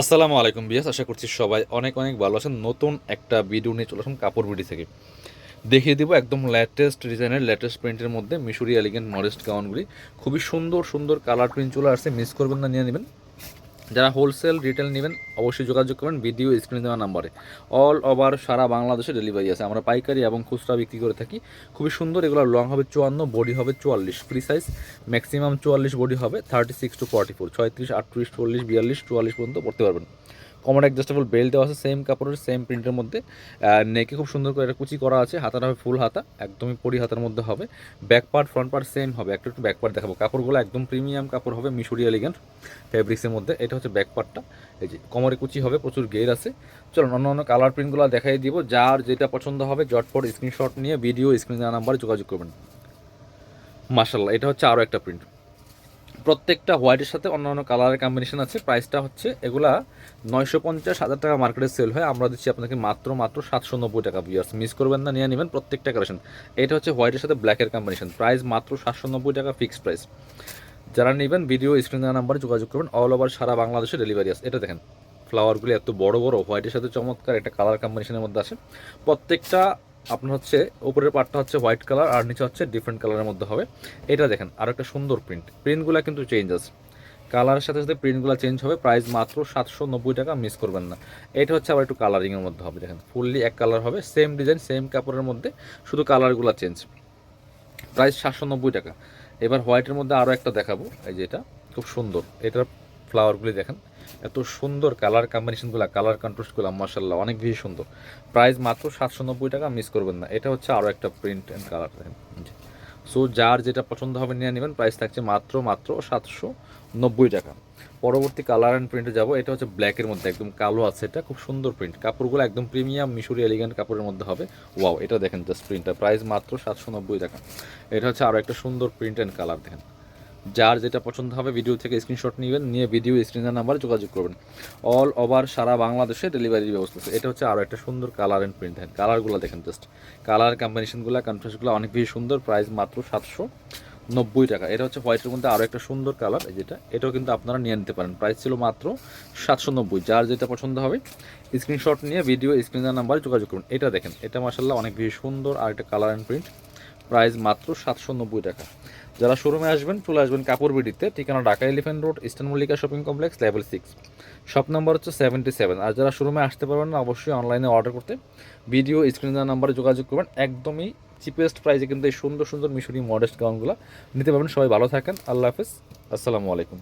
আসসালামু আলাইকুম বিয়াস, আশা করছি সবাই অনেক অনেক ভালো আছেন। নতুন একটা ভিডিও নিয়ে চলে আসুন কাপড় বিডি থেকে। দেখিয়ে দিব একদম লেটেস্ট ডিজাইনের লেটেস্ট প্রিন্টের মধ্যে মিশরি এলিগেন্ট মডেস্ট গাউনগুলি খুবই সুন্দর সুন্দর কালার প্রিন্ট চলে আসছে মিস করবেন না, নিয়ে নেবেন। যারা হোলসেল রিটেল নেবেন, অবশ্যই যোগাযোগ করবেন ভিডিও স্ক্রিনে দেওয়া নাম্বারে। অল ওভার সারা বাংলাদেশে ডেলিভারি আছে। আমরা পাইকারি এবং খুচরা বিক্রি করে থাকি। খুবই সুন্দর, এগুলো লং হবে চুয়ান্ন বডি হবে চুয়াল্লিশ। ফ্রি সাইজ ম্যাক্সিমাম চুয়াল্লিশ বডি হবে thirty six to forty four ছয়ত্রিশ, আটত্রিশ, চল্লিশ, বিয়াল্লিশ, চুয়াল্লিশ পর্যন্ত পড়তে পারবেন। কমন অ্যাডজাস্টেবল বেল্ট দেওয়া আছে সেম কাপড়ের সেম প্রিন্টের মধ্যে। নেকে খুব সুন্দর করে একটা কুচি করা আছে, হাতাটা হবে ফুল হাতা, একদমই পরি হাতার মধ্যে হবে। Back part front part same হবে, একটু একটু ব্যাক পার্ট দেখাবো। কাপড়গুলো একদম প্রিমিয়াম কাপড় হবে মিশরি এলিগেন্ট ফেব্রিক্সের মধ্যে। এটা হচ্ছে ব্যাক পার্টটা এই যে কোমরে কুচি হবে, প্রচুর গের আছে। চলুন, অন্য অন্য কালার প্রিন্টগুলো দেখাই দিব, যার যেটা পছন্দ হবে জটপট স্ক্রিনশট নিয়ে ভিডিও স্ক্রিন নাম্বারে যোগাযোগ করবেন। মার্শাল্লাহ এটা হচ্ছে আরও একটা প্রিন্ট প্রত্যেকটা হোয়াইটের সাথে অন্যান্য কালারের কম্বিনেশন আছে। প্রাইসটা হচ্ছে এগুলা নয়শো পঞ্চাশ, হাজার টাকা মার্কেটে সেল হয়। আমরা দিচ্ছি আপনাকে মাত্র মাত্র সাতশো নব্বই টাকা বিয়ার্স মিস করবেন না, নিয়ে নেবেন প্রত্যেকটা কালেকশন এটা হচ্ছে হোয়াইটের সাথে ব্ল্যাকের কম্বিনেশন প্রাইস মাত্র সাতশো নব্বই টাকা ফিক্সড প্রাইস যারা নেবেন ভিডিও স্ক্রিন নাম্বারে যোগাযোগ করবেন। অল ওভার সারা বাংলাদেশে ডেলিভারি আছে। এটা দেখেন ফ্লাওয়ারগুলি এত বড় বড় হোয়াইটের সাথে চমৎকার একটা কালার কম্বিনেশনের মধ্যে আছে। প্রত্যেকটা আপনার হচ্ছে উপরের পার্টটা হচ্ছে হোয়াইট কালার আর নিচে হচ্ছে ডিফারেন্ট কালারের মধ্যে হবে। এটা দেখেন, আর একটা সুন্দর প্রিন্ট প্রিন্টগুলো কিন্তু চেঞ্জ আছে কালারের সাথে সাথে প্রিন্টগুলো চেঞ্জ হবে প্রাইস মাত্র সাতশো নব্বই টাকা মিস করবেন না। এটা হচ্ছে আবার একটু কালারিংয়ের মধ্যে হবে, দেখেন। ফুললি এক কালার হবে সেম ডিজাইন সেম কাপড়ের মধ্যে, শুধু কালারগুলো চেঞ্জ প্রাইস সাতশো নব্বই টাকা। এবার হোয়াইটের মধ্যে আরও একটা দেখাবো, এই যে এটা, খুব সুন্দর। এটার ফ্লাওয়ারগুলি দেখেন, এত সুন্দর কালার কম্বিনেশনগুলো কালার কন্ট্রাস্টগুলো মার্শাল্লাহ অনেক বেশি সুন্দর। প্রাইস মাত্র সাতশো নব্বই টাকা মিস করবেন না। এটা হচ্ছে আরও একটা প্রিন্ট অ্যান্ড কালার দেখেন সো যার যেটা পছন্দ হবে নিয়ে নেবেন প্রাইস থাকছে মাত্র মাত্র সাতশো নব্বই টাকা। পরবর্তী কালার অ্যান্ড প্রিন্টে যাব, এটা হচ্ছে ব্ল্যাকের মধ্যে, একদম কালো আছে, এটা খুব সুন্দর প্রিন্ট কাপড়গুলো একদম প্রিমিয়াম মিশরি এলিগেন্ট কাপড়ের মধ্যে হবে। ওয়াও এটা দেখেন জাস্ট প্রিন্টটা প্রাইস মাত্র সাতশো নব্বই টাকা। এটা হচ্ছে আরও একটা সুন্দর প্রিন্ট অ্যান্ড কালার দেখেন। যার যেটা পছন্দ হবে ভিডিও থেকে স্ক্রিনশট নেবেন, নিয়ে ভিডিও স্ক্রিনের নাম্বারে যোগাযোগ করবেন। অল ওভার সারা বাংলাদেশে ডেলিভারির ব্যবস্থা আছে। এটা হচ্ছে আরও একটা সুন্দর কালার অ্যান্ড প্রিন্ট দেখেন কালারগুলো দেখেন জাস্ট কালার কম্বিনেশনগুলো কন্ট্রাস্টগুলো অনেক বেশি সুন্দর প্রাইস মাত্র সাতশো নব্বই টাকা। এটা হচ্ছে হোয়াইটের মধ্যে আরও একটা সুন্দর কালার যেটা। এটাও কিন্তু আপনারা নিয়ে নিতে পারেন। প্রাইস ছিল মাত্র সাতশো নব্বই। যার যেটা পছন্দ হবে স্ক্রিনশট নিয়ে ভিডিও স্ক্রিনের নাম্বারে যোগাযোগ করুন। এটা দেখেন, এটা মাসাল্লাহ অনেক বেশি সুন্দর আর একটা কালার অ্যান্ড প্রিন্ট প্রাইস মাত্র সাতশো নব্বই টাকা। যারা শোরুমে আসবেন, চলে আসবেন কাপড় বিডিতে, ঠিকানা Dhaka elephant road eastern Mallika shopping complex level six shop number হচ্ছে সেভেন্টি সেভেন আর যারা শোরুমে আসতে পারবেন না, অবশ্যই অনলাইনে অর্ডার করতে ভিডিও স্ক্রিনের নাম্বারে যোগাযোগ করবেন। একদমই চিপেস্ট প্রাইসে কিন্তু এই সুন্দর সুন্দর মিশরি মডেস্ট গাউনগুলো নিতে পারবেন। সবাই ভালো থাকেন। আল্লাহ হাফিজ। আসসালামু আলাইকুম।